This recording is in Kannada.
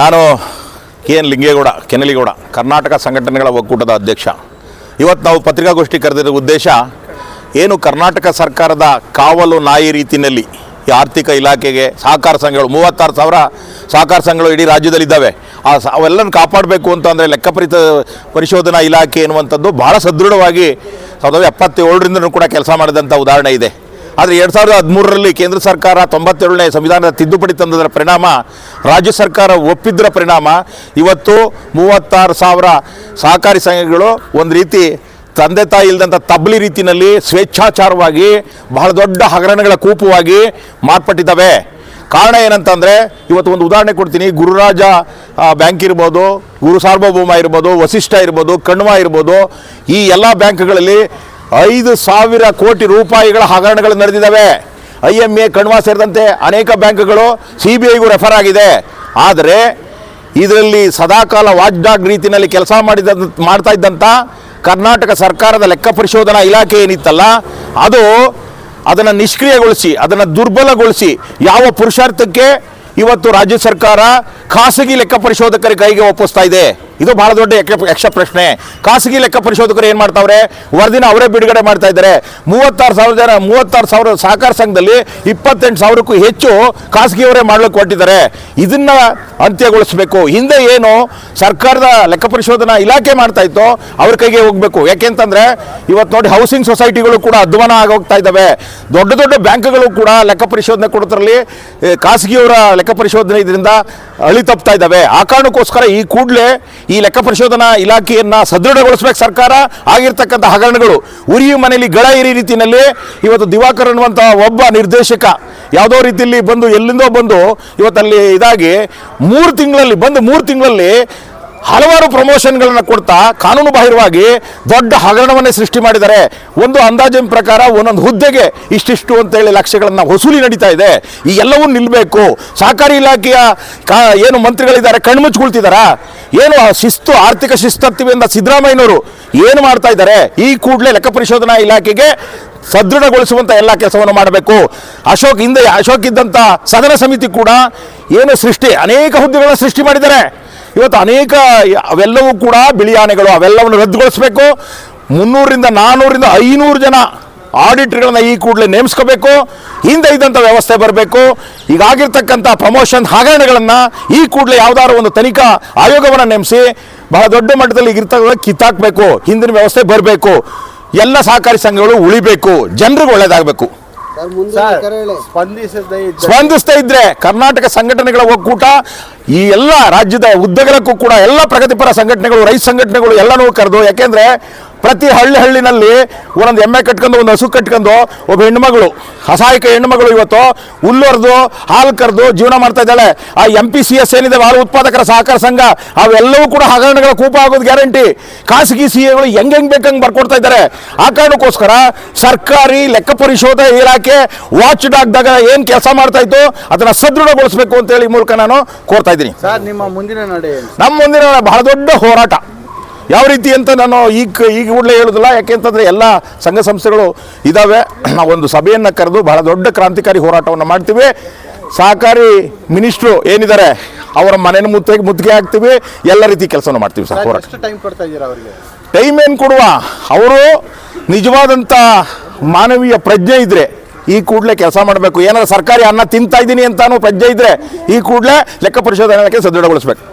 ನಾನು ಕೆ ಎನ್ ಲಿಂಗೇಗೌಡ, ಕೆನಲಿಗೌಡ, ಕರ್ನಾಟಕ ಸಂಘಟನೆಗಳ ಒಕ್ಕೂಟದ ಅಧ್ಯಕ್ಷ. ಇವತ್ತು ನಾವು ಪತ್ರಿಕಾಗೋಷ್ಠಿ ಕರೆದಿರೋ ಉದ್ದೇಶ, ಏನು ಕರ್ನಾಟಕ ಸರ್ಕಾರದ ಕಾವಲು ನಾಯಿ ರೀತಿಯಲ್ಲಿ ಈ ಆರ್ಥಿಕ ಇಲಾಖೆಗೆ ಸಹಕಾರ ಸಂಘಗಳು, ಮೂವತ್ತಾರು ಸಾವಿರ ಸಹಕಾರ ಸಂಘಗಳು ಇಡೀ ರಾಜ್ಯದಲ್ಲಿದ್ದಾವೆ. ಆ ಅವೆಲ್ಲನ ಕಾಪಾಡಬೇಕು ಅಂತ ಅಂದರೆ ಲೆಕ್ಕಪರಿತ ಪರಿಶೋಧನಾ ಇಲಾಖೆ ಎನ್ನುವಂಥದ್ದು ಭಾಳ ಸದೃಢವಾಗಿ ಸಾವಿರದ ಎಪ್ಪತ್ತೇಳರಿಂದನೂ ಕೂಡ ಕೆಲಸ ಮಾಡಿದಂಥ ಉದಾಹರಣೆ ಇದೆ. ಆದರೆ ಎರಡು ಸಾವಿರದ ಹದಿಮೂರರಲ್ಲಿ ಕೇಂದ್ರ ಸರ್ಕಾರ ತೊಂಬತ್ತೇಳನೇ ಸಂವಿಧಾನದ ತಿದ್ದುಪಡಿ ತಂದದರ ಪರಿಣಾಮ, ರಾಜ್ಯ ಸರ್ಕಾರ ಒಪ್ಪಿದ್ದರ ಪರಿಣಾಮ, ಇವತ್ತು ಮೂವತ್ತಾರು ಸಾವಿರ ಸಹಕಾರಿ ಸಂಘಗಳು ಒಂದು ರೀತಿ ತಂದೆ ತಾಯಿ ಇಲ್ಲದಂಥ ತಬ್ಲಿ ರೀತಿಯಲ್ಲಿ ಸ್ವೇಚ್ಛಾಚಾರವಾಗಿ, ಬಹಳ ದೊಡ್ಡ ಹಗರಣಗಳ ಕೂಪವಾಗಿ ಮಾರ್ಪಟ್ಟಿದ್ದಾವೆ. ಕಾರಣ ಏನಂತಂದರೆ, ಇವತ್ತು ಒಂದು ಉದಾಹರಣೆ ಕೊಡ್ತೀನಿ. ಗುರುರಾಜ ಬ್ಯಾಂಕ್ ಇರ್ಬೋದು, ಗುರು ಸಾರ್ವಭೌಮ ಇರ್ಬೋದು, ವಸಿಷ್ಠ ಇರ್ಬೋದು, ಕಣ್ವ ಇರ್ಬೋದು, ಈ ಎಲ್ಲ ಬ್ಯಾಂಕ್ಗಳಲ್ಲಿ ಐದು ಸಾವಿರ ಕೋಟಿ ರೂಪಾಯಿಗಳ ಹಗರಣಗಳು ನಡೆದಿದ್ದಾವೆ. ಐ ಎಂ ಎ ಕಣ್ವಾ ಸೇರಿದಂತೆ ಅನೇಕ ಬ್ಯಾಂಕ್ಗಳು ಸಿ ಬಿ ಐಗೂ ರೆಫರ್ ಆಗಿದೆ. ಆದರೆ ಇದರಲ್ಲಿ ಸದಾಕಾಲ ವಾಚ್ ಡಾಗ್ ರೀತಿಯಲ್ಲಿ ಕೆಲಸ ಮಾಡಿದ ಮಾಡ್ತಾ ಇದ್ದಂಥ ಕರ್ನಾಟಕ ಸರ್ಕಾರದ ಲೆಕ್ಕ ಪರಿಶೋಧನಾ ಇಲಾಖೆ ಏನಿತ್ತಲ್ಲ, ಅದು ಅದನ್ನು ನಿಷ್ಕ್ರಿಯಗೊಳಿಸಿ, ಅದನ್ನು ದುರ್ಬಲಗೊಳಿಸಿ ಯಾವ ಪುರುಷಾರ್ಥಕ್ಕೆ ಇವತ್ತು ರಾಜ್ಯ ಸರ್ಕಾರ ಖಾಸಗಿ ಲೆಕ್ಕ ಪರಿಶೋಧಕರ ಕೈಗೆ ಒಪ್ಪಿಸ್ತಾ ಇದೆ. ಇದು ಬಹಳ ದೊಡ್ಡ ಯಕ್ಷ- ಪ್ರಶ್ನೆ. ಖಾಸಗಿ ಲೆಕ್ಕ ಪರಿಶೋಧಕರು ಏನು ಮಾಡ್ತಾವ್ರೆ? ವರದಿನ ಅವರೇ ಬಿಡುಗಡೆ ಮಾಡ್ತಾ ಇದ್ದಾರೆ. ಮೂವತ್ತಾರು ಸಾವಿರ ಜನ ಮೂವತ್ತಾರು ಸಾವಿರ ಸಹಕಾರ ಸಂಘದಲ್ಲಿ ಇಪ್ಪತ್ತೆಂಟು ಸಾವಿರಕ್ಕೂ ಹೆಚ್ಚು ಖಾಸಗಿಯವರೇ ಮಾಡ್ಲಿಕ್ಕೆ ಕೊಟ್ಟಿದ್ದಾರೆ ಇದನ್ನ ಅಂತ್ಯಗೊಳಿಸಬೇಕು. ಹಿಂದೆ ಏನು ಸರ್ಕಾರದ ಲೆಕ್ಕ ಪರಿಶೋಧನಾ ಇಲಾಖೆ ಮಾಡ್ತಾ ಇತ್ತು, ಅವ್ರ ಕೈಗೆ ಹೋಗಬೇಕು. ಯಾಕೆಂತಂದ್ರೆ ಇವತ್ತು ನೋಡಿ ಹೌಸಿಂಗ್ ಸೊಸೈಟಿಗಳು ಕೂಡ ಅಧ್ವಾನ ಆಗೋಗ್ತಾ ಇದ್ದಾವೆ. ದೊಡ್ಡ ದೊಡ್ಡ ಬ್ಯಾಂಕ್ಗಳು ಕೂಡ ಲೆಕ್ಕ ಪರಿಶೋಧನೆ ಕೊಡೋದ್ರಲ್ಲಿ ಖಾಸಗಿಯವರ ಲೆಕ್ಕ ಪರಿಶೋಧನೆ ಇದರಿಂದ ಅಳಿ ತಪ್ತಾ ಇದ್ದಾವೆ. ಆ ಕಾರಣಕ್ಕೋಸ್ಕರ ಈ ಕೂಡಲೇ ಈ ಲೆಕ್ಕ ಪರಿಶೋಧನಾ ಇಲಾಖೆಯನ್ನು ಸದೃಢಗೊಳಿಸಬೇಕು ಸರ್ಕಾರ. ಆಗಿರ್ತಕ್ಕಂಥ ಹಗರಣಗಳು ಉರಿಯು ಮನೆಯಲ್ಲಿ ಗಳ ಇರಿ ರೀತಿಯಲ್ಲಿ ಇವತ್ತು ದಿವಾಕರ್ ಅನ್ನುವಂಥ ಒಬ್ಬ ನಿರ್ದೇಶಕ ಯಾವುದೋ ರೀತಿಯಲ್ಲಿ ಬಂದು ಎಲ್ಲಿಂದೋ ಬಂದು ಇವತ್ತಲ್ಲಿ ಇದಾಗಿ ಮೂರು ತಿಂಗಳಲ್ಲಿ, ಬಂದು ಮೂರು ತಿಂಗಳಲ್ಲಿ ಹಲವಾರು ಪ್ರಮೋಷನ್ಗಳನ್ನು ಕೊಡ್ತಾ ಕಾನೂನು ಬಾಹಿರವಾಗಿ ದೊಡ್ಡ ಹಗರಣವನ್ನೇ ಸೃಷ್ಟಿ ಮಾಡಿದ್ದಾರೆ. ಒಂದು ಅಂದಾಜಿನ ಪ್ರಕಾರ ಒಂದೊಂದು ಹುದ್ದೆಗೆ ಇಷ್ಟಿಷ್ಟು ಅಂತೇಳಿ ಲಕ್ಷಗಳನ್ನು ವಸೂಲಿ ನಡೀತಾ ಇದೆ. ಈ ಎಲ್ಲವೂ ನಿಲ್ಲಬೇಕು ಸಹಕಾರಿ ಇಲಾಖೆಯ ಕಾ ಏನು ಮಂತ್ರಿಗಳಿದ್ದಾರೆ ಕಣ್ಮುಚ್ಕೊಳ್ತಿದಾರ ಏನು ಶಿಸ್ತು, ಆರ್ಥಿಕ ಶಿಸ್ತತ್ವದಿಂದ ಸಿದ್ದರಾಮಯ್ಯನವರು ಏನು ಮಾಡ್ತಾ ಇದ್ದಾರೆ? ಈ ಕೂಡಲೇ ಲೆಕ್ಕ ಪರಿಶೋಧನಾ ಇಲಾಖೆಗೆ ಸದೃಢಗೊಳಿಸುವಂಥ ಎಲ್ಲ ಕೆಲಸವನ್ನು ಮಾಡಬೇಕು. ಅಶೋಕ್ ಹಿಂದೆ, ಅಶೋಕ್ ಇದ್ದಂಥ ಸದನ ಸಮಿತಿ ಕೂಡ ಏನು ಸೃಷ್ಟಿ, ಅನೇಕ ಹುದ್ದೆಗಳನ್ನು ಸೃಷ್ಟಿ ಮಾಡಿದ್ದಾರೆ. ಇವತ್ತು ಅನೇಕ ಅವೆಲ್ಲವೂ ಕೂಡ ಬಿಳಿ ಆನೆಗಳು ಅವೆಲ್ಲವನ್ನು ರದ್ದುಗೊಳಿಸಬೇಕು. ಮುನ್ನೂರಿಂದ ನಾನ್ನೂರಿಂದ ಐನೂರು ಜನ ಆಡಿಟ್ರ್ಗಳನ್ನ ಈ ಕೂಡಲೇ ನೇಮಿಸ್ಕೋಬೇಕು. ಹಿಂದೆ ಇದ್ದಂಥ ವ್ಯವಸ್ಥೆ ಬರಬೇಕು. ಈಗಾಗಿರ್ತಕ್ಕಂಥ ಪ್ರಮೋಷನ್ ಹಗರಣಗಳನ್ನು ಈ ಕೂಡಲೇ ಯಾವುದಾದ್ರು ಒಂದು ತನಿಖಾ ಆಯೋಗವನ್ನು ನೇಮಿಸಿ ಬಹಳ ದೊಡ್ಡ ಮಟ್ಟದಲ್ಲಿ ಈಗಿರ್ತಕ್ಕಂಥ ಕಿತ್ತಾಕಬೇಕು. ಹಿಂದಿನ ವ್ಯವಸ್ಥೆ ಬರಬೇಕು. ಎಲ್ಲ ಸಹಕಾರಿ ಸಂಘಗಳು ಉಳಿಬೇಕು. ಜನರಿಗೆ ಒಳ್ಳೇದಾಗಬೇಕು. ಸ್ಪಂದಿಸ್ತಾ ಇದ್ರೆ ಕರ್ನಾಟಕ ಸಂಘಟನೆಗಳ ಒಕ್ಕೂಟ ಈ ಎಲ್ಲ ರಾಜ್ಯದ ಉದ್ದಗಲಕ್ಕೂ ಕೂಡ ಎಲ್ಲ ಪ್ರಗತಿಪರ ಸಂಘಟನೆಗಳು, ರೈತ ಸಂಘಟನೆಗಳು ಎಲ್ಲನೂ ಕರೆದು, ಯಾಕೆಂದ್ರೆ ಪ್ರತಿ ಹಳ್ಳಿ ಹಳ್ಳಿನಲ್ಲಿ ಒಂದೊಂದು ಎಮ್ಮೆ ಕಟ್ಕೊಂಡು ಒಂದು ಹಸು ಕಟ್ಕೊಂಡು ಒಬ್ಬ ಹೆಣ್ಮಗಳು ಅಸಹಾಯಕ ಹೆಣ್ಮಗಳು ಇವತ್ತು ಹುಲ್ಲುರ್ದು, ಹಾಲು ಕರೆದು ಜೀವನ ಮಾಡ್ತಾ ಇದ್ದಾಳೆ. ಆ ಎಂ ಪಿ ಸಿ ಎಸ್ ಏನಿದೆ, ಹಾಲು ಉತ್ಪಾದಕರ ಸಹಕಾರ ಸಂಘ, ಅವೆಲ್ಲವೂ ಕೂಡ ಹಗರಣಗಳ ಕೂಪ ಆಗೋದು ಗ್ಯಾರಂಟಿ. ಖಾಸಗಿ ಸಿ ಎಗಳು ಹೆಂಗ್ ಹೆಂಗ್ ಬೇಕಂಗೆ ಬರ್ಕೊಡ್ತಾ ಇದ್ದಾರೆ. ಆ ಕಾರಣಕ್ಕೋಸ್ಕರ ಸರ್ಕಾರಿ ಲೆಕ್ಕ ಪರಿಶೋಧನೆ ಇಲಾಖೆ ವಾಚ್ ಡಾಗ್ದಾಗ ಏನು ಕೆಲಸ ಮಾಡ್ತಾ ಇತ್ತು, ಅದನ್ನ ಸದೃಢಗೊಳಿಸಬೇಕು ಅಂತೇಳಿ ಮೂಲಕ ನಾನು ಕೋರ್ತಾ ಇದ್ದೀನಿ. ಸರ್ ನಿಮ್ಮ ಮುಂದಿನ ನಡೆ ನಮ್ಮ ಮುಂದಿನ ಬಹಳ ದೊಡ್ಡ ಹೋರಾಟ. ಯಾವ ರೀತಿ ಅಂತ ನಾನು ಈಗ ಈಗ ಕೂಡಲೇ ಹೇಳೋದಿಲ್ಲ ಯಾಕೆ ಅಂತಂದರೆ ಎಲ್ಲ ಸಂಘ ಸಂಸ್ಥೆಗಳು ಇದ್ದಾವೆ ಒಂದು ಸಭೆಯನ್ನು ಕರೆದು ಬಹಳ ದೊಡ್ಡ ಕ್ರಾಂತಿಕಾರಿ ಹೋರಾಟವನ್ನು ಮಾಡ್ತೀವಿ. ಸಹಕಾರಿ ಮಿನಿಸ್ಟ್ರು ಏನಿದ್ದಾರೆ ಅವರ ಮನೆಯನ್ನು ಮುತ್ತಿಗೆ ಮುತ್ತಿಗೆ ಹಾಕ್ತೀವಿ. ಎಲ್ಲ ರೀತಿ ಕೆಲಸವನ್ನು ಮಾಡ್ತೀವಿ ಸರ್ ಹೋರಾಟ. ಟೈಮ್ ಕೊಡ್ತಾ ಇದ್ದೀರಾ ಅವರಿಗೆ? ಟೈಮ್ ಏನು ಕೊಡುವ? ಅವರು ನಿಜವಾದಂಥ ಮಾನವೀಯ ಪ್ರಜ್ಞೆ ಇದ್ರೆ ಈ ಕೂಡಲೇ ಕೆಲಸ ಮಾಡಬೇಕು. ಏನಾದರೂ ಸರ್ಕಾರಿ ಅನ್ನ ತಿಂತಾ ಇದ್ದೀನಿ ಅಂತಾನು ಪ್ರಜ್ಞೆ ಇದ್ರೆ ಈ ಕೂಡಲೇ ಲೆಕ್ಕ ಪರಿಶೋಧನೆ ಸದೃಢಗೊಳಿಸ್ಬೇಕು.